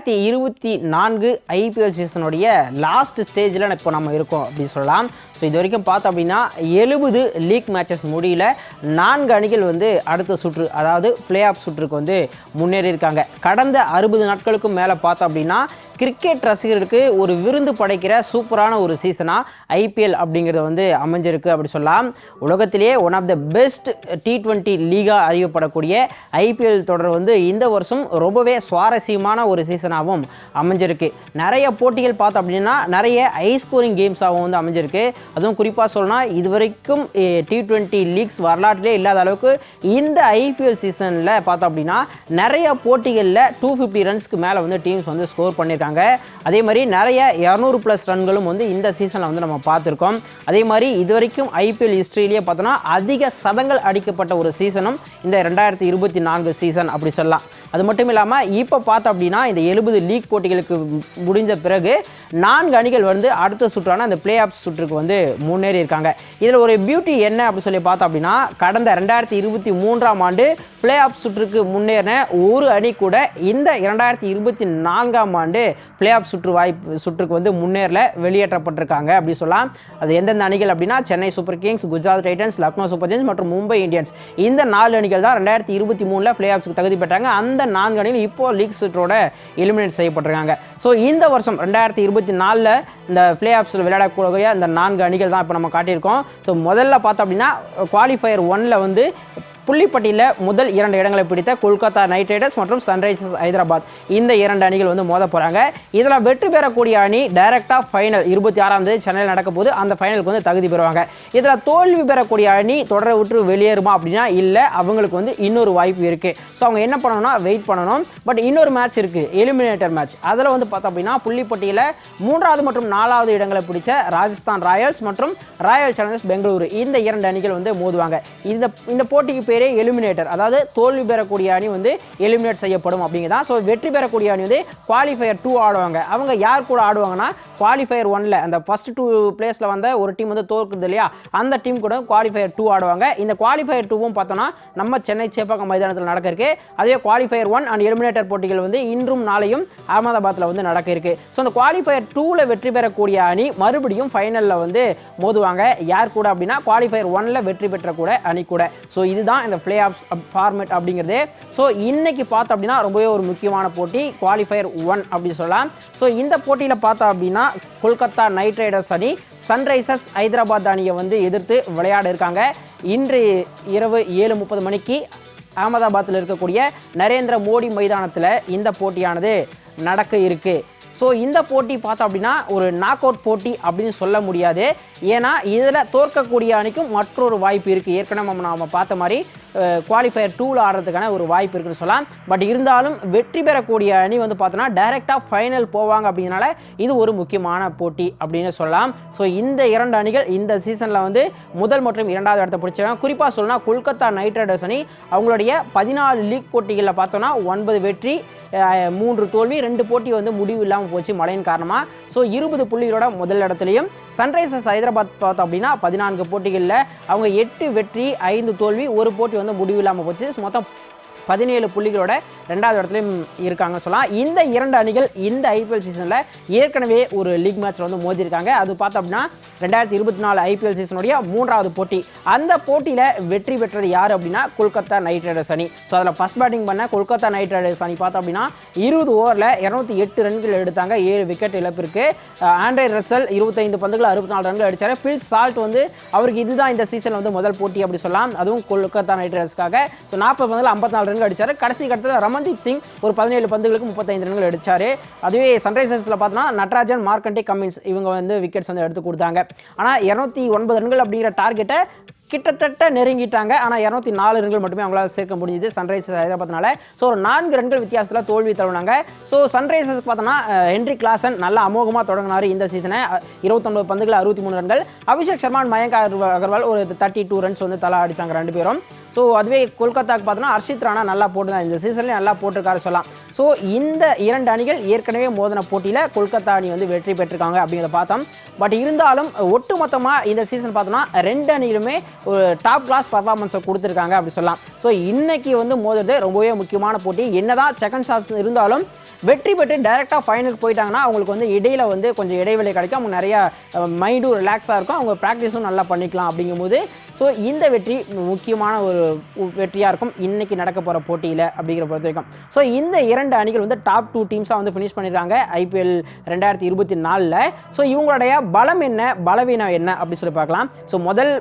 ரெண்டாயிரத்தி இருபத்தி நான்கு ஐபிஎல் சீசனுடைய லாஸ்ட் ஸ்டேஜில் இப்போ நம்ம இருக்கோம் அப்படின்னு சொல்லலாம். ஸோ இது வரைக்கும் பார்த்தோம் அப்படின்னா எழுபது லீக் மேட்சஸ் முடியல. நான்கு அணிகள் வந்து அடுத்த சுற்று அதாவது பிளே ஆஃப் சுற்றுக்கு வந்து முன்னேறி இருக்காங்க கடந்த அறுபது நாட்களுக்கும் மேலே பார்த்தோம் அப்படின்னா கிரிக்கெட் ரசிகர்களுக்கு ஒரு விருந்து படைக்கிற சூப்பரான ஒரு சீசனாக ஐபிஎல் அப்படிங்கிறது வந்து அமைஞ்சிருக்கு அப்படி சொல்லலாம். உலகத்திலேயே one of the best T twenty லீகாக அறியப்படக்கூடிய ஐபிஎல் தொடர் வந்து இந்த வருஷம் ரொம்பவே சுவாரஸ்யமான ஒரு சீசனாகவும் அமைஞ்சிருக்கு. நிறைய போட்டிகள் பார்த்தோம் அப்படின்னா நிறைய ஹை ஸ்கோரிங் கேம்ஸாகவும் வந்து அமைஞ்சிருக்கு. அதுவும் குறிப்பாக சொல்லணும் இது வரைக்கும் டி ட்வெண்ட்டி லீக்ஸ் வரலாற்றிலே இல்லாத அளவுக்கு இந்த ஐபிஎல் சீசனில் பார்த்தோம் அப்படின்னா நிறைய போட்டிகளில் டூ ஃபிஃப்டி ரன்ஸ்க்கு மேலே வந்து டீம்ஸ் வந்து ஸ்கோர் பண்ணியிருக்காங்க. அதே மாதிரி நிறைய இரநூறு ப்ளஸ் ரன்களும் வந்து இந்த சீசனில் வந்து நம்ம பார்த்துருக்கோம். அதே மாதிரி இது வரைக்கும் ஐபிஎல் ஹிஸ்ட்ரியிலேயே பார்த்தோன்னா அதிக சதங்கள் அடிக்கப்பட்ட ஒரு சீசனும் இந்த ரெண்டாயிரத்தி இருபத்தி நான்கு சீசன் அப்படி சொல்லலாம். அது மட்டும் இல்லாமல் இப்போ பார்த்தோம் அப்படின்னா இந்த எழுபது லீக் போட்டிகளுக்கு முடிஞ்ச பிறகு நான்கு அணிகள் வந்து அடுத்த சுற்றான அந்த பிளே ஆஃப் சுற்றுக்கு வந்து முன்னேறி இருக்காங்க இதில் ஒரு பியூட்டி என்ன அப்படின்னு சொல்லி பார்த்தோம் அப்படின்னா கடந்த ரெண்டாயிரத்தி இருபத்தி மூன்றாம் ஆண்டு பிளே ஆஃப் சுற்றுக்கு முன்னேறின ஒரு அணி கூட இந்த இரண்டாயிரத்தி இருபத்தி நான்காம் ஆண்டு பிளே ஆஃப் சுற்று வாய்ப்பு சுற்றுக்கு வந்து முன்னேறல வெளியேற்றப்பட்டிருக்காங்க அப்படி சொல்லலாம். அது எந்தெந்த அணிகள் அப்படின்னா Chennai super kings Gujarat titans Lucknow super giants மற்றும் மும்பை இந்தியன்ஸ். இந்த நாலு அணிகள் தான் ரெண்டாயிரத்தி இருபத்தி மூணில் பிளே ஆஃப்ஸ்க்கு தகுதி பெற்றாங்க. அந்த நான்கு அணிகள் இப்போ லீக் சுற்றோட எலிமினேட் செய்யப்பட்டிருக்காங்க. ஸோ இந்த வருஷம் ரெண்டாயிரத்தி இருபத்தி நாலில் இந்த பிளே ஆஃப்ஸில் விளையாடக்கூடிய இந்த நான்கு அணிகள் தான் இப்போ நம்ம காட்டியிருக்கோம். ஸோ முதல்ல பார்த்தோம் அப்படின்னா குவாலிஃபயர் ஒனில் வந்து புள்ளிப்பட்டியில் முதல் இரண்டு இடங்களை பிடித்த கொல்கத்தா நைட் ரைடர்ஸ் மற்றும் சன்ரைசர்ஸ் ஹைதராபாத். இந்த இரண்டு அணிகள் வந்து மோத போகிறாங்க இதில் வெற்றி பெறக்கூடிய அணி டைரக்டாக ஃபைனல் இருபத்தி ஆறாம் தேதி சென்னையில் நடக்க போது அந்த ஃபைனலுக்கு வந்து தகுதி பெறுவாங்க. இதில் தோல்வி பெறக்கூடிய அணி தொடரை விட்டு வெளியேறுமா அப்படின்னா இல்லை அவங்களுக்கு வந்து இன்னொரு வாய்ப்பு இருக்குது ஸோ அவங்க என்ன பண்ணணும்னா வெயிட் பண்ணணும். பட் இன்னொரு மேட்ச் இருக்குது எலிமினேட்டர் மேட்ச் அதில் வந்து பார்த்தோம் அப்படின்னா புள்ளிப்பட்டியில் மூன்றாவது மற்றும் நாலாவது இடங்களை பிடிச்ச ராஜஸ்தான் ராயல்ஸ் மற்றும் ராயல் சேலஞ்சர்ஸ் பெங்களூரு. இந்த இரண்டு அணிகள் வந்து மோதுவாங்க. இந்த இந்த போட்டிக்கு பேர் எலிமினேட்டர் அதாவது தோல்வி பெறக்கூடிய அணி வந்து எலிமினேட் செய்யப்படும் அப்படிங்கிறதான் ஸோ வெற்றி பெறக்கூடிய அணி வந்து குவாலிஃபயர் டூ ஆடுவாங்க. அவங்க யார் கூட ஆடுவாங்கன்னா குவாலிஃபயர் ஒன்ல அந்த ஃபர்ஸ்ட் டூ பிளேஸில் வந்த ஒரு டீம் வந்து தோற்குது இல்லையா? அந்த டீம் கூட குவாலிஃபயர் டூ ஆடுவாங்க. இந்த குவாலிஃபயர் டூவும் பார்த்தோன்னா நம்ம சென்னை சேப்பாக்கம் மைதானத்தில் நடக்க இருக்கு அதே குவாலிஃபயர் ஒன் அண்ட் எலிமினேட்டர் போட்டிகள் வந்து இன்றும் நாளையும் அகமதாபாத்தில் வந்து நடக்க இருக்கு ஸோ அந்த குவாலிஃபயர் டூவில் வெற்றி பெறக்கூடிய அணி மறுபடியும் ஃபைனலில் வந்து மோதுவாங்க. யார் கூட அப்படின்னா குவாலிஃபயர் ஒன்ல வெற்றி பெற்ற கூட அணி கூட. ஸோ இதுதான் இந்த பிளே ஆஃப்ஸ் ஃபார்மேட் அப்படிங்கிறது. ஸோ இன்னைக்கு பார்த்தோம் அப்படின்னா ரொம்பவே ஒரு முக்கியமான போட்டி குவாலிஃபயர் ஒன் அப்படி சொல்லலாம். ஸோ இந்த போட்டியில் பார்த்தோம் அப்படின்னா கொல்கத்தா நைட் ரைடர்ஸ் அணி சன்ரைசர்ஸ் ஹைதராபாத் அணியை வந்து எதிர்த்து விளையாட இருக்காங்க. இன்று இரவு ஏழு முப்பது மணிக்கு அகமதாபாத்தில் இருக்கக்கூடிய நரேந்திர மோடி மைதானத்தில் இந்த போட்டியானது நடக்க இருக்குது ஸோ இந்த போட்டி பார்த்தோம் அப்படின்னா ஒரு நாக் அவுட் போட்டி அப்படின்னு சொல்ல முடியாது. ஏன்னா இதில் தோற்கக்கூடிய அணிக்கும் மற்றொரு வாய்ப்பு இருக்குது ஏற்கனவே நம்ம பார்த்த மாதிரி குவாலிஃபயர் டூவில் ஆடுறதுக்கான ஒரு வாய்ப்பு இருக்குன்னு சொல்லலாம். பட் இருந்தாலும் வெற்றி பெறக்கூடிய அணி வந்து பார்த்தோன்னா டைரெக்டாக ஃபைனல் போவாங்க அப்படிங்கிறனால இது ஒரு முக்கியமான போட்டி அப்படின்னு சொல்லலாம். ஸோ இந்த இரண்டு அணிகள் இந்த சீசனில் வந்து முதல் மற்றும் இரண்டாவது இடத்தை பிடிச்சவங்க. குறிப்பாக சொல்லணும்னா கொல்கத்தா நைட் ரைடர்ஸ் அணி அவங்களுடைய பதினாலு லீக் போட்டிகளில் பார்த்தோன்னா ஒன்பது வெற்றி மூன்று தோல்வி ரெண்டு போட்டி வந்து முடிவு இல்லாமல் போச்சு மழையின் காரணமாக ஸோ இருபது புள்ளிகளோட முதல் இடத்துலையும் சன்ரைசர்ஸ் ஹைதராபாத் பார்த்தோம் அப்படின்னா பதினான்கு போட்டிகளில் அவங்க எட்டு வெற்றி ஐந்து தோல்வி ஒரு போட்டி வந்து முடிவு இல்லாமல் போச்சு. மொத்தம் பதினேழு புள்ளிகளோட ரெண்டாவது இடத்துலையும் இருக்காங்க சொல்லலாம். இந்த இரண்டு அணிகள் இந்த ஐபிஎல் சீசனில் ஏற்கனவே ஒரு லீக் மேட்ச்சில் வந்து மோதிருக்காங்க அது பார்த்தோம் அப்படின்னா ரெண்டாயிரத்தி இருபத்தி நாலு ஐபிஎல் சீசனுடைய மூன்றாவது போட்டி. அந்த போட்டியில் வெற்றி பெற்றது யார் அப்படின்னா கொல்கத்தா நைட் ரைடர்ஸ் அணி. ஸோ அதில் ஃபஸ்ட் பேட்டிங் பண்ண கொல்கத்தா நைட் ரைடர்ஸ் அணி பார்த்தோம் அப்படின்னா இருபது ஓவரில் இரநூத்தி எட்டு ரன்கள் எடுத்தாங்க. ஏழு விக்கெட் இழப்பிற்கு. ஆண்ட்ரே ரசல் இருபத்தைந்து பந்துகள் அறுபத்தி நாலு ரன்கள் அடித்தார் பில் சால்ட் வந்து அவருக்கு இதுதான் இந்த சீசன் வந்து முதல் போட்டி அப்படி சொல்லலாம். அதுவும் கொல்கத்தா நைட் ரைடர்ஸ்க்காக ஸோ நாற்பது பந்துகள் ஐம்பத்தி நாலு ரன்கள் அடிச்சார். கடைசி கட்டத்தில் ரமன்தீப் சிங் ஒரு பதினேழு பந்துகளுக்கு முப்பத்தைந்து ரன்கள் அடித்தார் அதுவே சன்ரைசர்ஸில் பார்த்தோன்னா நட்ராஜன் மார்க்கண்டே கம்மின்ஸ் இவங்க வந்து விக்கெட்ஸ் வந்து எடுத்து கொடுத்தாங்க. ஆனால் இரநூத்தி ஒன்பது ரன்கள் அப்படிங்கிற டார்கெட்டை கிட்டத்தட்ட நெருங்கிட்டாங்க. ஆனால் இரநூத்தி நாலு ரன்கள் மட்டுமே அவங்களால சேர்க்க முடிஞ்சது சன்ரைசர்ஸ் ஹைதராபாத்னால. ஸோ ஒரு நான்கு ரன்கள் வித்தியாசத்தில் தோல்வி தழுவினாங்க. ஸோ சன்ரைசர்ஸ் பார்த்தோன்னா ஹென்ரி கிளாசன் நல்லா அமோகமாக தொடங்கினார் இந்த சீசனை இருபத்தொன்பது பந்துகள் அறுபத்தி மூணு ரன்கள். அபிஷேக் சர்மா மயங்கா மயங்க் அகர்வால் ஒரு தேர்ட்டி டூ ரன்ஸ் வந்து தலா அடித்தாங்க ரெண்டு பேரும். ஸோ அதுவே கொல்கத்தாவுக்கு பார்த்தோன்னா ஹர்ஷித் ராணா நல்லா போட்டுதான் இந்த சீசன்லேயே நல்லா போட்டிருக்காரு சொல்லலாம். ஸோ இந்த இரண்டு அணிகள் ஏற்கனவே மோதின போட்டியில் கொல்கத்தா அணி வந்து வெற்றி பெற்றிருக்காங்க அப்படிங்கிறத பார்த்தோம். பட் இருந்தாலும் ஒட்டுமொத்தமாக இந்த சீசன் பார்த்தோம்னா ரெண்டு அணிகளுமே ஒரு டாப் கிளாஸ் பர்ஃபார்மன்ஸை கொடுத்துருக்காங்க அப்படி சொல்லலாம். ஸோ இன்றைக்கி வந்து மோதுறது ரொம்பவே முக்கியமான போட்டி. என்னதான் செகண்ட் ஷாட்ஸ் இருந்தாலும் வெற்றி பெற்று டைரெக்டாக ஃபைனலுக்கு போயிட்டாங்கன்னா அவங்களுக்கு வந்து இடையில வந்து கொஞ்சம் இடைவெளி கிடைக்கும். அவங்க நிறையா மைண்டும் ரிலாக்ஸாக இருக்கும். அவங்க ப்ராக்டிஸும் நல்லா பண்ணிக்கலாம் அப்படிங்கும்போது ஸோ இந்த வெற்றி முக்கியமான ஒரு வெற்றியாக இருக்கும். இன்னைக்கு நடக்க போகிற போட்டியில் அப்படிங்கிற பொறுத்த வரைக்கும். ஸோ இந்த இரண்டு அணிகள் வந்து டாப் டூ டீம்ஸாக வந்து ஃபினிஷ் பண்ணிடுறாங்க ஐபிஎல் ரெண்டாயிரத்தி இருபத்தி நாலில். ஸோ இவங்களுடைய பலம் என்ன? பலவீனம் என்ன? அப்படி சொல்லி பார்க்கலாம். ஸோ முதல்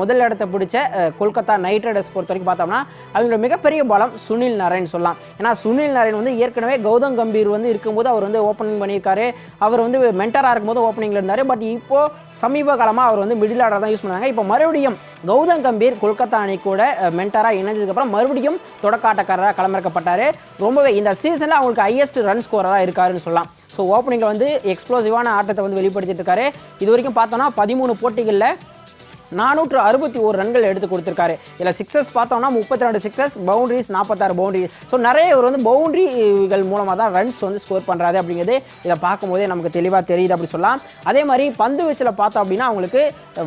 முதல் இடத்தை பிடிச்ச கொல்கத்தா நைட் ரைடர்ஸ் பொறுத்த வரைக்கும் பார்த்தோம்னா அவங்களோட மிகப்பெரிய பலம் சுனில் நாராயண் சொல்லலாம். ஏன்னா சுனில் நாராயண் வந்து ஏற்கனவே கௌதம் கம்பீர் வந்து இருக்கும்போது அவர் வந்து ஓப்பனிங் பண்ணியிருக்காரு. அவர் வந்து மென்டராக இருக்கும்போது ஓப்பனிங்கில் இருந்தார். பட் இப்போது சமீப காலமாக அவர் வந்து மிடில் ஆர்டர் தான் யூஸ் பண்ணாங்க. இப்போ மறுபடியும் கௌதம் கம்பீர் கொல்கத்தா அணி கூட மென்டராக இணைஞ்சதுக்கப்புறம் மறுபடியும் தொடக்காட்டக்காரராக களமிறக்கப்பட்டார். ரொம்பவே இந்த சீசனில் அவங்களுக்கு ஹையஸ்ட் ரன் ஸ்கோரராக இருக்காருன்னு சொல்லலாம். ஸோ ஓப்பனிங்கில் வந்து எக்ஸ்ப்ளோசிவான ஆட்டத்தை வந்து வெளிப்படுத்திட்டு இருக்காரு. இது வரைக்கும் பார்த்தோன்னா பதிமூணு போட்டிகளில் நானூற்று அறுபத்தி ஒரு ரன்கள் எடுத்து கொடுத்துருக்காரு. இதில் சிக்ஸஸ் பார்த்தோம்னா முப்பத்தி ரெண்டு சிக்ஸஸ் பவுண்டரிஸ் நாற்பத்தாறு பவுண்டரிஸ் ஸோ நிறைய இவர் வந்து பவுண்டரிகள் மூலமாக தான் ரன்ஸ் வந்து ஸ்கோர் பண்ணுறாரு அப்படிங்கிறது இதை பார்க்கும்போதே நமக்கு தெளிவாக தெரியுது அப்படி சொல்லலாம். அதே மாதிரி பந்து வீச்சில் பார்த்தோம் அப்படின்னா அவங்களுக்கு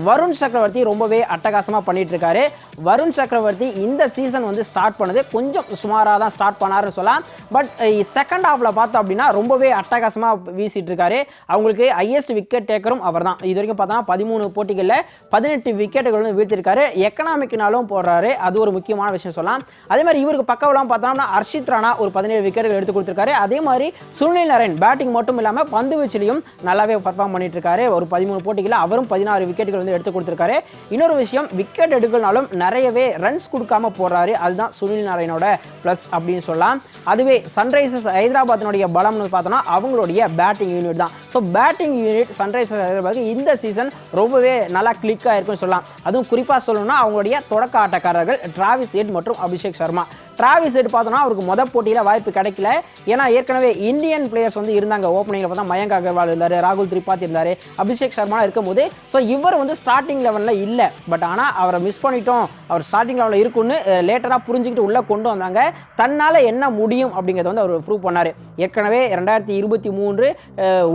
வருண் சக்கரவர்த்தி ரொம்பவே அட்டகாசமாக பண்ணிட்டு இருக்காரு. வருண் சக்கரவர்த்தி இந்த சீசன் வந்து ஸ்டார்ட் பண்ணது கொஞ்சம் சுமாராக தான் ஸ்டார்ட் பண்ணாருன்னு சொல்லலாம். பட் செகண்ட் ஹாஃபில் பார்த்தோம் அப்படின்னா ரொம்பவே அட்டகாசமாக வீசிட்டு இருக்காரு. அவங்களுக்கு ஹையஸ்ட் விக்கெட் டேக்கரும் அவர் தான் இது வரைக்கும் பார்த்தோன்னா பதிமூணு போட்டிகளில் பதினெட்டு விக்கெட்டுகள் வந்து வீழ்த்திருக்காரு. எக்கனாமிக்னாலும் போடுறாரு. அது ஒரு முக்கியமான விஷயம் சொல்லலாம். அதே மாதிரி இவருக்கு பக்கவெல்லாம் பார்த்தோம்னா ஹர்ஷித் ராணா ஒரு பதினேழு விக்கெட்டுகள் எடுத்து கொடுத்துருக்காரு. அதே மாதிரி சுனில் நரேன் பேட்டிங் மட்டும் இல்லாமல் பந்து வீச்சிலையும் நல்லாவே பர்ஃபார்ம் பண்ணிட்டு இருக்காரு ஒரு பதிமூணு போட்டிகளில் அவரும் பதினாறு விக்கெட்டுகள் வந்து எடுத்து கொடுத்துருக்காரு. இன்னொரு விஷயம் விக்கெட் எடுக்கனாலும் நிறையவே ரன்ஸ் கொடுக்காம போடுறாரு. அதுதான் சுனில் நாராயணோட ப்ளஸ் அப்படின்னு சொல்லலாம். அதுவே சன்ரைசர்ஸ் ஹைதராபாத்தினுடைய பலம்னு பார்த்தோம்னா அவங்களுடைய பேட்டிங் யூனிட் தான். So batting unit sunrisers Hyderabad இந்த சீசன் ரொம்பவே நல்லா கிளிக்காக இருக்கும் சொல்லலாம். அதுவும் குறிப்பாக சொல்லணும்னா அவங்களுடைய தொடக்க ஆட்டக்காரர்கள் டிராவிஸ் ஹெட் மற்றும் அபிஷேக் சர்மா. டிராவிஸ் ஹெட் பார்த்தோம்னா அவருக்கு மொதல் போட்டியில் வாய்ப்பு கிடைக்கல. ஏன்னா ஏற்கனவே இந்தியன் பிளேயர்ஸ் வந்து இருந்தாங்க. ஓப்பனிங்கில் பார்த்தா மயங்க் அகர்வால் இருந்தார் ராகுல் திரிபாத் இருந்தார் அபிஷேக் சர்மா இருக்கும்போது. ஸோ இவர் வந்து ஸ்டார்டிங் லெவலில் இல்லை. பட் ஆனால் அவரை மிஸ் பண்ணிட்டோம். அவர் ஸ்டார்டிங் லெவலில் இருக்குன்னு லேட்டராக புரிஞ்சுக்கிட்டு உள்ளே கொண்டு வந்தாங்க. தன்னால் என்ன முடியும் அப்படிங்கிறத வந்து அவர் ப்ரூவ் பண்ணார். ஏற்கனவே ரெண்டாயிரத்தி இருபத்தி மூன்று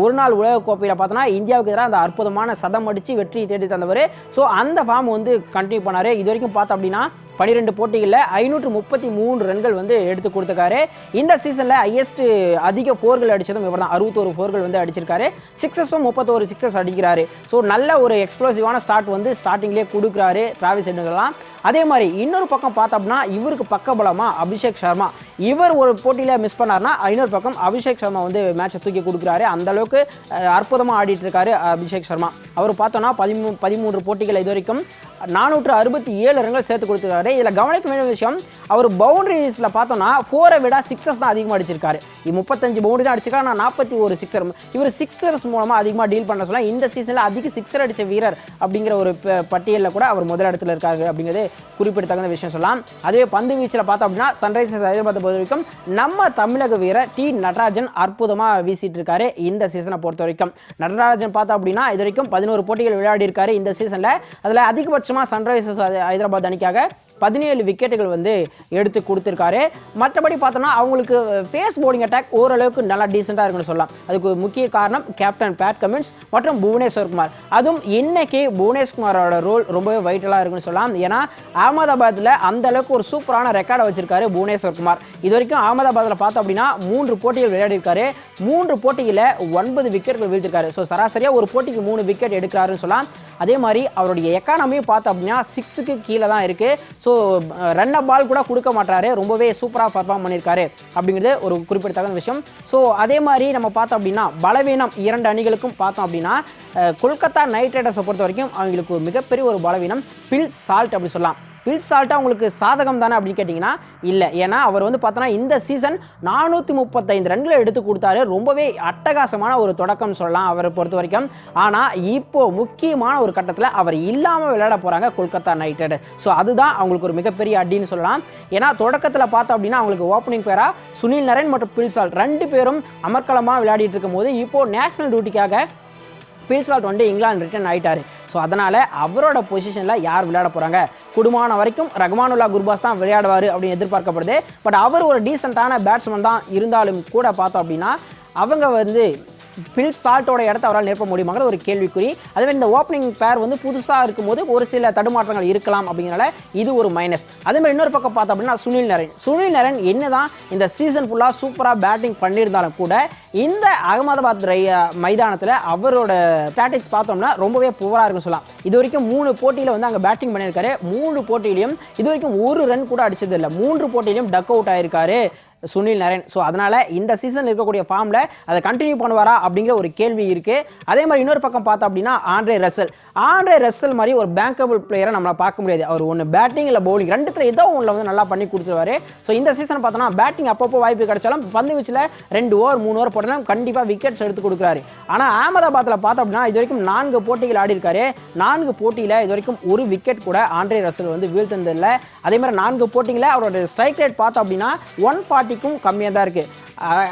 ஒரு நாள் உலகக்கோப்பையில் பார்த்தோன்னா இந்தியாவுக்கு எதிராக அந்த அற்புதமான சதம் அடித்து வெற்றி தேடி தந்தவர் ஸோ அந்த ஃபார்ம் வந்து கண்டினியூ பண்ணார். இது வரைக்கும் பார்த்தோம் அப்படின்னா பன்னிரெண்டு போட்டிகளில் ஐநூற்று முப்பத்தி மூணு ரன்கள் வந்து எடுத்து கொடுத்துருக்காரு. இந்த சீசனில் ஹையஸ்ட் அதிக ஃபோர்கள் அடித்ததும் இவர் தான் அறுபத்தோரு ஃபோர்கள் வந்து அடிச்சிருக்காரு. சிக்ஸஸும் முப்பத்தோரு சிக்ஸஸ் அடிக்கிறாரு. ஸோ நல்ல ஒரு எக்ஸ்ப்ளோசிவான ஸ்டார்ட் வந்து ஸ்டார்டிங்லேயே கொடுக்குறாரு டிராவிஸ் ஹெட்டுங்கெல்லாம் அதே மாதிரி இன்னொரு பக்கம் பார்த்தோம்னா இவருக்கு பக்கபலமாக அபிஷேக் சர்மா. இவர் ஒரு போட்டியில் மிஸ் பண்ணார்னா இன்னொரு பக்கம் அபிஷேக் சர்மா வந்து மேட்சை தூக்கி கொடுக்குறாரு. அந்த அளவுக்கு அஹ், ஆடிட்டு இருக்காரு அபிஷேக் சர்மா. அவர் பார்த்தோன்னா பதிமூ பதிமூன்று போட்டிகள் இது வரைக்கும் நானூற்று அறுபத்தி ஏழு ரன்கள் சேர்த்து கொடுத்துருக்காரு. இதில் கவனிக்க வேண்டிய விஷயம் அவர் பவுண்டரிஸில் பார்த்தோன்னா ஃபோரை விட சிக்ஸஸ் தான் அதிகமாக அடிச்சிருக்காரு. இது முப்பத்தஞ்சு பவுண்டரி தான் அடிச்சிருக்காரு நான் நாற்பத்தி ஒரு சிக்ஸர் இவர் சிக்ஸர்ஸ் மூலமாக அதிகமாக டீல் பண்ண சொல்ல இந்த சீசனில் அதிக சிக்ஸர் அடித்த வீரர் அப்படிங்கிற ஒரு ப- பட்டியலில் கூட அவர் முதலிடத்தில் இருக்காரு அப்படிங்கிறது குறிப்பிடத்தகுந்த விஷயம் சொல்லலாம். அதுவே பந்து வீச்சில் பார்த்தோம் அப்படின்னா சன்ரைசர்ஸ் ஹைதராபாத் பொறுத்த வரைக்கும் நம்ம தமிழக வீரர் டி நடராஜன் அற்புதமாக வீசிட்டு இருக்காரு இந்த சீசனை பொறுத்த வரைக்கும் நடராஜன் பார்த்தோம் அப்படின்னா இது வரைக்கும் பதினோரு போட்டிகள் விளையாடி இருக்காரு இந்த சீசனில் அதில் அதிகபட்சமாக சன்ரைசர்ஸ் ஹைதராபாத் அணிக்காக பதினேழு விக்கெட்டுகள் வந்து எடுத்து கொடுத்துருக்காரு. மற்றபடி பார்த்தோம்னா அவங்களுக்கு ஃபேஸ் போலிங் அட்டாக் ஓரளவுக்கு நல்லா டீசெண்டாக இருக்குன்னு சொல்லலாம். அதுக்கு முக்கிய காரணம் கேப்டன் பேட் கமின்ஸ் மற்றும் புவனேஸ்வர் குமார். அதுவும் இன்னைக்கு புவனேஸ்குமாரோட ரோல் ரொம்பவே வைட்டலாக இருக்குன்னு சொல்லலாம். ஏன்னா அகமதாபாத்தில் அந்த அளவுக்கு ஒரு சூப்பரான ரெக்கார்டை வச்சிருக்காரு புவனேஸ்வர் குமார். இது வரைக்கும் அகமதாபாத்தில் பார்த்தோம் அப்படின்னா மூன்று போட்டிகள் விளையாடிருக்காரு. மூன்று போட்டியில் ஒன்பது விக்கெட்டுகள் வீழ்த்திருக்காரு. ஸோ சராசரியாக ஒரு போட்டிக்கு மூணு விக்கெட் எடுக்கிறாருன்னு சொல்லலாம். அதே மாதிரி அவருடைய எக்கானமியும் பார்த்தோம் அப்படின்னா சிக்ஸுக்கு கீழே தான் இருக்குது ஸோ ரன்ன பால் கூட கொடுக்க மாட்டாரு ரொம்பவே சூப்பராக பர்ஃபார்ம் பண்ணியிருக்காரு அப்படிங்கிறது ஒரு குறிப்பிடத்தக்க விஷயம். ஸோ அதே மாதிரி நம்ம பார்த்தோம் அப்படின்னா பலவீனம் இரண்டு அணிகளுக்கும் பார்த்தோம் அப்படின்னா கொல்கத்தா நைட் ரைடர்ஸை பொறுத்த வரைக்கும் அவங்களுக்கு ஒரு மிகப்பெரிய ஒரு பலவீனம் பில் சால்ட் அப்படி சொல்லலாம். பில்சால்ட்டாக உங்களுக்கு சாதகம் தானே அப்படின்னு கேட்டிங்கன்னா இல்லை. ஏன்னா அவர் வந்து பார்த்தோன்னா இந்த சீசன் நானூற்றி முப்பத்தைந்து ரன்களை எடுத்து கொடுத்தாரு. ரொம்பவே அட்டகாசமான ஒரு தொடக்கம் சொல்லலாம் அவரை பொறுத்த வரைக்கும். ஆனால் இப்போ முக்கியமான ஒரு கட்டத்தில் அவர் இல்லாமல் விளையாட போகிறாங்க கொல்கத்தா நைட்டடு. ஸோ அதுதான் அவங்களுக்கு ஒரு மிகப்பெரிய அடின்னு சொல்லலாம். ஏன்னா தொடக்கத்தில் பார்த்தோம் அப்படின்னா அவங்களுக்கு ஓப்பனிங் பேராக சுனில் நரேன் மற்றும் பில்சால் ரெண்டு பேரும் அமர்க்கலமாக விளையாடிட்டு இருக்கும்போது இப்போது நேஷனல் டியூட்டிக்காக பீல்சால்ட் வந்து இங்கிலாந்து ரிட்டர்ன் ஆயிட்டாரு. ஸோ அதனால் அவரோட பொசிஷனில் யார் விளையாட போகிறாங்க குடுமான வரைக்கும் ரஹ்மானுல்லா குர்பாஸ் தான் விளையாடுவார் அப்படின்னு எதிர்பார்க்கப்படுது. பட் அவர் ஒரு டீசெண்டான பேட்ஸ்மேன் தான் இருந்தாலும் கூட பார்த்தோம் அப்படின்னா அவங்க வந்து பில் சால்ட்டோட இடத்த அவரால் நிரப்ப முடியுமாங்கிற ஒரு கேள்விக்குறி. அதே இந்த ஓப்பனிங் பேர் வந்து புதுசாக இருக்கும்போது ஒரு சில தடுமாற்றங்கள் இருக்கலாம் அப்படிங்கிறனால இது ஒரு மைனஸ் அதே மாதிரி இன்னொரு பக்கம் பார்த்தோம் அப்படின்னா சுனில் நரேன். சுனில் நரேன் என்னதான் இந்த சீசன் ஃபுல்லாக சூப்பராக பேட்டிங் பண்ணியிருந்தாலும் கூட இந்த அகமதாபாத் ரை மைதானத்தில் அவரோட ஸ்டாட்டிக்ஸ் பார்த்தோம்னா ரொம்பவே புவராக இருக்குன்னு சொல்லலாம். இது வரைக்கும் மூணு போட்டியில் வந்து அங்கே பேட்டிங் பண்ணியிருக்காரு. மூணு போட்டியிலையும் இது வரைக்கும் ஒரு ரன் கூட அடிச்சது இல்லை. மூன்று போட்டியிலையும் டக் அவுட் ஆயிருக்காரு. சுனில் நரேன். ஸோ அதனால் இந்த சீசன் இருக்கக்கூடிய ஃபார்மில் அதை கண்டினியூ பண்ணுவாரா அப்படிங்கிற ஒரு கேள்வி இருக்குது அதே மாதிரி இன்னொரு பக்கம் பார்த்தோம் அப்படின்னா ஆண்ட்ரே ரசல். ஆண்ட்ரே ரசல் மாதிரி ஒரு பேங்கபிள் பிளேயரை நம்மளால் பார்க்க முடியாது. அவர் ஒன்று பேட்டிங் இல்லை பவுலிங் ரெண்டுத்தில் ஏதோ ஒன்றில் வந்து நல்லா பண்ணி கொடுத்துருவாரு. ஸோ இந்த சீசன் பார்த்தோன்னா பேட்டிங் அப்பப்போ வாய்ப்பு கிடைச்சாலும் பந்து வீச்சில் ரெண்டு ஓவர் மூணு ஓவர் போட்டாலும் கண்டிப்பாக விக்கெட்ஸ் எடுத்து கொடுக்குறாரு. ஆனால் அகமதாபாத்தில் பார்த்தோம் அப்படின்னா இது வரைக்கும் நான்கு போட்டிகள் ஆடி இருக்காரு. நான்கு போட்டியில் இது வரைக்கும் ஒரு விக்கெட் கூட ஆண்ட்ரே ரசல் வந்து வீழ்த்ததில்லை அதே மாதிரி நான்கு போட்டியில் அவரோட ஸ்ட்ரைக் ரேட் பார்த்தோம் அப்படின்னா ஒன் ஃபார்ட்டிக்கும் கம்மியாக தான் இருக்குது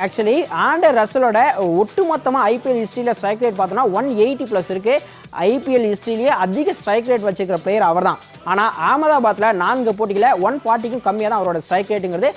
ஆக்சுவலி ஆண்டர் ரசலோட ஒட்டுமொத்தமாக ஐபிஎல் ஹிஸ்ட்ரியில் ஸ்ட்ரைக் ரேட் பார்த்தோன்னா ஒன் எயிட்டி ப்ளஸ் இருக்குது ஐபிஎல் ஹிஸ்ட்ரியிலேயே அதிக ஸ்ட்ரைக் ரேட் வச்சுக்கிற பிளேயர் அவர் தான் ஆனால் அகமதாபாத்தில் நான்கு போட்டிகளில் ஒன் ஃபார்ட்டிக்கும் கம்மியாக தான் அவரோட ஸ்ட்ரைக் ரேட்டுங்கிறது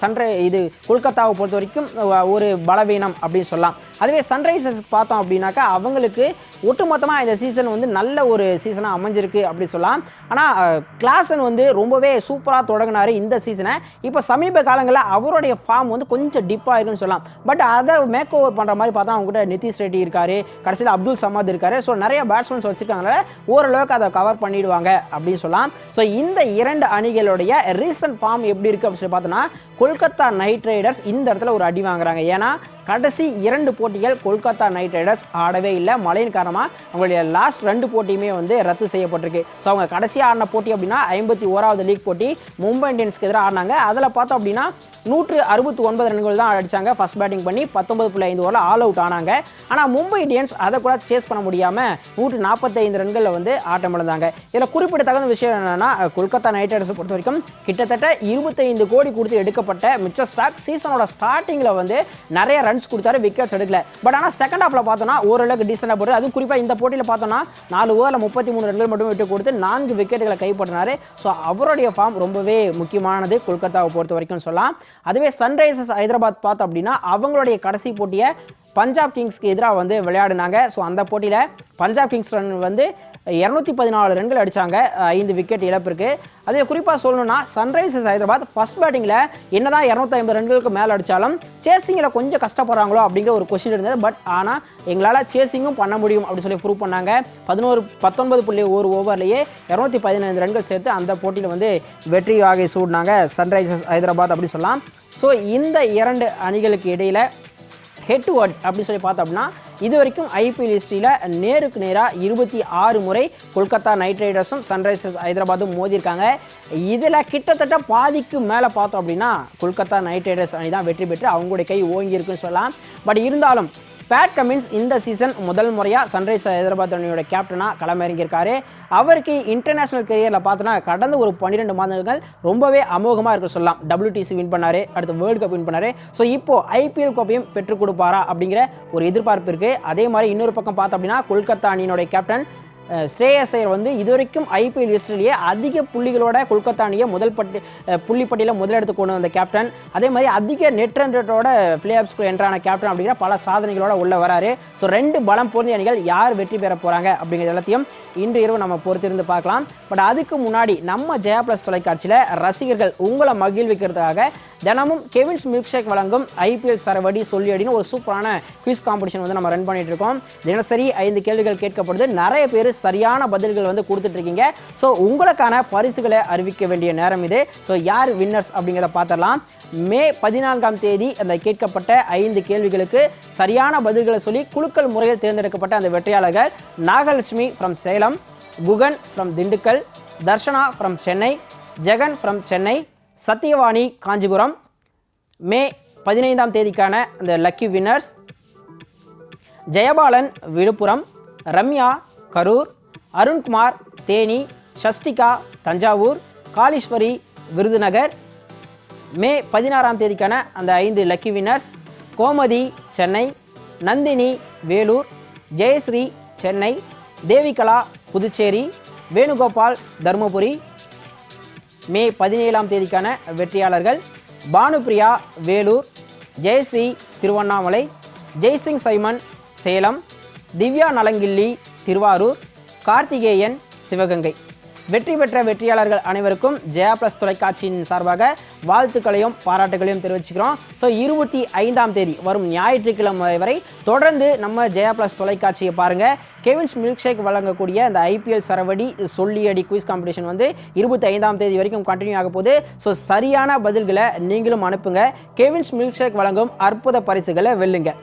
சன்ரை இது கொல்கத்தாவை பொறுத்த வரைக்கும் ஒரு பலவீனம் அப்படின்னு சொல்லலாம். அதுவே சன்ரைசர்ஸ் பார்த்தோம் அப்படின்னாக்கா அவங்களுக்கு ஒட்டுமொத்தமாக இந்த சீசன் வந்து நல்ல ஒரு சீசனாக அமைஞ்சிருக்கு அப்படி சொல்லலாம். ஆனால் கிளாசன் வந்து ரொம்பவே சூப்பராக தொடங்கினார் இந்த சீசனை இப்போ சமீப காலங்களில் அவருடைய ஃபார்ம் வந்து கொஞ்சம் டிப்பாக இருக்குன்னு சொல்லலாம். பட் அதை மேக் ஓவர் பண்ணுற மாதிரி பார்த்தா அவங்க நிதிஷ் ரெட்டி இருக்காரு. கடைசியில் அப்துல் சமாத் இருக்காரு. ஸோ நிறைய பேட்ஸ்மேன்ஸ் வச்சிருக்காங்கனால ஓரளவுக்கு அதை கவர் பண்ணிடுவாங்க அப்படின்னு சொல்லலாம். ஸோ இந்த இரண்டு அணிகளுடைய ரீசன்ட் ஃபார்ம் எப்படி இருக்குது அப்படின்னு சொல்லி பார்த்தோன்னா கொல்கத்தா நைட் ரைடர்ஸ் இந்த இடத்துல ஒரு அடி வாங்குறாங்க. ஏன்னா கடைசி இரண்டு போட்டிகள் கொல்கத்தா நைட் ரைடர்ஸ் ஆடவே இல்லை. மழையின் காரணமாக அவங்களுடைய லாஸ்ட் ரெண்டு போட்டியுமே வந்து ரத்து செய்யப்பட்டிருக்கு. ஸோ அவங்க கடைசியாக ஆடின போட்டி அப்படின்னா ஐம்பத்தி ஓராவது லீக் போட்டி மும்பை இந்தியன்ஸ்க்கு எதிராக ஆடினாங்க. அதில் பார்த்தோம் அப்படின்னா நூற்று அறுபத்தி ஒன்பது ரன்கள் தான் அடித்தாங்க ஃபர்ஸ்ட் பேட்டிங் பண்ணி பத்தொன்பது புள்ளி ஐந்து ஓவரில் ஆல் அவுட் ஆனாங்க. ஆனால் மும்பை இந்தியன்ஸ் அதை கூட சேஸ் பண்ண முடியாமல் நூற்று நாற்பத்தைந்து ரன்களில் வந்து ஆட்டம் இழந்தாங்க. இதில் குறிப்பிடத்தகுந்த விஷயம் என்னென்னா கொல்கத்தா நைட் ரைடர்ஸை பொறுத்த வரைக்கும் கிட்டத்தட்ட இருபத்தைந்து கோடி கொடுத்து எடுக்கப்பட்ட மிச்ச ஸ்டாக் சீசனோட ஸ்டார்டிங்கில் வந்து நிறைய ரன்ஸ் கொடுத்தாரு விக்கெட்ஸ் எடுக்கல. பட் ஆனால் செகண்ட் ஹாஃபில் பார்த்தோன்னா ஓரளவுக்கு டீசெண்டாக போட்டு அதுவும் குறிப்பாக இந்த போட்டியில் பார்த்தோன்னா நாலு ஓவரில் முப்பத்தி மூணு ரன்கள் மட்டும் விட்டு கொடுத்து நான்கு விக்கெட்டுகளை கைப்பற்றினார். ஸோ அவருடைய ஃபார்ம் ரொம்பவே முக்கியமானது கொல்கத்தாவை பொறுத்த வரைக்கும் சொல்லலாம். அதுவே சன்ரைசர்ஸ் ஹைதராபாத் பார்த்தோம் அப்படின்னா அவங்களுடைய கடைசி போட்டியை பஞ்சாப் கிங்ஸ்க்கு எதிராக வந்து விளையாடினாங்க. ஸோ அந்த போட்டியில் பஞ்சாப் கிங்ஸ் ரன் வந்து இரநூத்தி பதினாலு ரன்கள் அடித்தாங்க ஐந்து விக்கெட் இழப்பிற்கு. அதே குறிப்பாக சொல்லணும்னா சன்ரைசர்ஸ் ஹைதராபாத் ஃபர்ஸ்ட் பேட்டிங்கில் என்னதான் இரநூத்தி ஐம்பது ரன்களுக்கு மேலே அடித்தாலும் சேசிங்கில் கொஞ்சம் கஷ்டப்படுறாங்களோ அப்படிங்கிற ஒரு கொஸ்டின் இருந்தது. பட் ஆனால் எங்களால் சேசிங்கும் பண்ண முடியும் அப்படின்னு சொல்லி ப்ரூவ் பண்ணாங்க. பதினோரு பத்தொன்பது புள்ளி ஒரு ஓவர்லேயே இரநூத்தி பதினைந்து ரன்கள் சேர்த்து அந்த போட்டியில் வந்து வெற்றி வாகை சூடினாங்க சன்ரைசர்ஸ் ஹைதராபாத் அப்படி சொல்லலாம். ஸோ இந்த இரண்டு அணிகளுக்கு இடையில் ஹெட் டு ஹெட் அப்படின்னு சொல்லி பார்த்தோம் அப்படின்னா இது வரைக்கும் ஐபிஎல் ஹிஸ்ட்ரியில் நேருக்கு நேராக இருபத்தி ஆறு முறை கொல்கத்தா நைட் ரைடர்ஸும் சன்ரைசர்ஸ் ஹைதராபாத்தும் மோதியிருக்காங்க. இதில் கிட்டத்தட்ட பாதிக்கு மேலே பார்த்தோம் அப்படின்னா கொல்கத்தா நைட் ரைடர்ஸ் அணி தான் வெற்றி பெற்று அவங்களுடைய கை ஓங்கி இருக்குன்னு சொல்லலாம். பட் இருந்தாலும் பேட் கமின்ஸ் இந்த சீசன் முதல் முறையாக சன்ரைஸ் ஹைதராபாத் அணியோட கேப்டனாக களமிறங்கியிருக்காரு. அவருக்கு இன்டர்நேஷனல் கெரியரில் பார்த்தோன்னா கடந்த ஒரு பன்னிரெண்டு மாதங்கள் ரொம்பவே அமோகமாக இருக்க சொல்லலாம். டபிள்யூடிசி வின் பண்ணார் அடுத்து வேர்ல்டு கப் வின் பண்ணாரு. ஸோ இப்போ ஐபிஎல் கோப்பையும் பெற்றுக் கொடுப்பாரா அப்படிங்கிற ஒரு எதிர்பார்ப்பு இருக்குது அதே மாதிரி இன்னொரு பக்கம் பார்த்தோம் அப்படின்னா கொல்கத்தா அணியினுடைய கேப்டன் ஸ்ரேயஸ் ஐயர் வந்து இதுவரைக்கும் ஐபிஎல் ஹிஸ்டரியிலேயே அதிக புள்ளிகளோட கொல்கத்தா அணியை முதல் பட்டி புள்ளிப்பட்டியில் முதலெடுத்து முதலிடத்து கொண்டு வந்த கேப்டன் அதே மாதிரி அதிக நெட் ரன் ரேட்டோட பிளே ஆஃப்ஸ்க்கு என்ட்ரான கேப்டன் அப்படிங்கிற பல சாதனைகளோட உள்ள வராரு. ஸோ ரெண்டு பலம் பொருந்திய அணிகள் யார் வெற்றி பெற போகிறாங்க அப்படிங்கிற எல்லாத்தையும் இன்று இரவு நம்ம பொறுத்திருந்து பார்க்கலாம். பட் அதுக்கு முன்னாடி நம்ம ஜெயா பிளஸ் தொலைக்காட்சியில் ரசிகர்கள் உங்களை மகிழ்விக்கிறதுக்காக தினமும் கெவின்ஸ் மில்க் ஷேக் வழங்கும் ஐபிஎல் சரவடி சொல்லி அப்படின்னு ஒரு சூப்பரான குவிஸ் காம்படிஷன் வந்து நம்ம ரன் பண்ணிட்டு இருக்கோம். தினசரி ஐந்து கேள்விகள் கேட்கப்படுது. நிறைய பேர் சரியான பதில்கள் வந்து கொடுத்துட்டு இருக்கீங்க. ஸோ உங்களுக்கான பரிசுகளை அறிவிக்க வேண்டிய நேரம் இது. ஸோ யார் வின்னர்ஸ் அப்படிங்கிறத பார்த்துடலாம். மே பதினான்காம் தேதி அந்த கேட்கப்பட்ட ஐந்து கேள்விகளுக்கு சரியான பதில்களை சொல்லி குலுக்கல் முறையில் தேர்ந்தெடுக்கப்பட்ட அந்த வெற்றியாளர்கள் Nagalakshmi from Salem Guhan from Dindigul Darshana from Chennai Jagan from Chennai Sathyavani Kanchipuram. மே பதினைந்தாம் தேதிக்கான அந்த லக்கி வின்னர்ஸ் ஜெயபாலன் விழுப்புரம். ரம்யா கரூர். அருண்குமார் தேனி. ஷஷ்டிகா தஞ்சாவூர். காளீஸ்வரி விருதுநகர். மே பதினாறாம் தேதிக்கான அந்த ஐந்து லக்கி வின்னர்ஸ் கோமதி சென்னை. நந்தினி வேலூர். ஜெயஸ்ரீ சென்னை. தேவிகலா புதுச்சேரி. வேணுகோபால் தருமபுரி. மே பதினேழாம் தேதிக்கான வெற்றியாளர்கள் பானுபிரியா வேலூர் ஜெயஸ்ரீ திருவண்ணாமலை ஜெய்சிங் சைமன் சேலம் திவ்யா நலங்கிள்ளி திருவாரூர் கார்த்திகேயன் சிவகங்கை. வெற்றி பெற்ற வெற்றியாளர்கள் அனைவருக்கும் ஜெயா பிளஸ் தொலைக்காட்சியின் சார்பாக வாழ்த்துக்களையும் பாராட்டுகளையும் தெரிவிச்சுக்கிறோம். ஸோ இருபத்தி ஐந்தாம் தேதி வரும் ஞாயிற்றுக்கிழமை வரை தொடர்ந்து நம்ம ஜெயா பிளஸ் தொலைக்காட்சியை பாருங்கள் கெவின்ஸ் மில்க் ஷேக் வழங்கக்கூடிய இந்த ஐபிஎல் சரவடி சொல்லியடி குயிஸ் காம்படிஷன் வந்து இருபத்தி ஐந்தாம் தேதி வரைக்கும் கண்டினியூ ஆக போகுது. ஸோ சரியான பதில்களை நீங்களும் அனுப்புங்க. கெவின்ஸ் மில்க் ஷேக் வழங்கும் அற்புத பரிசுகளை வெல்லுங்கள்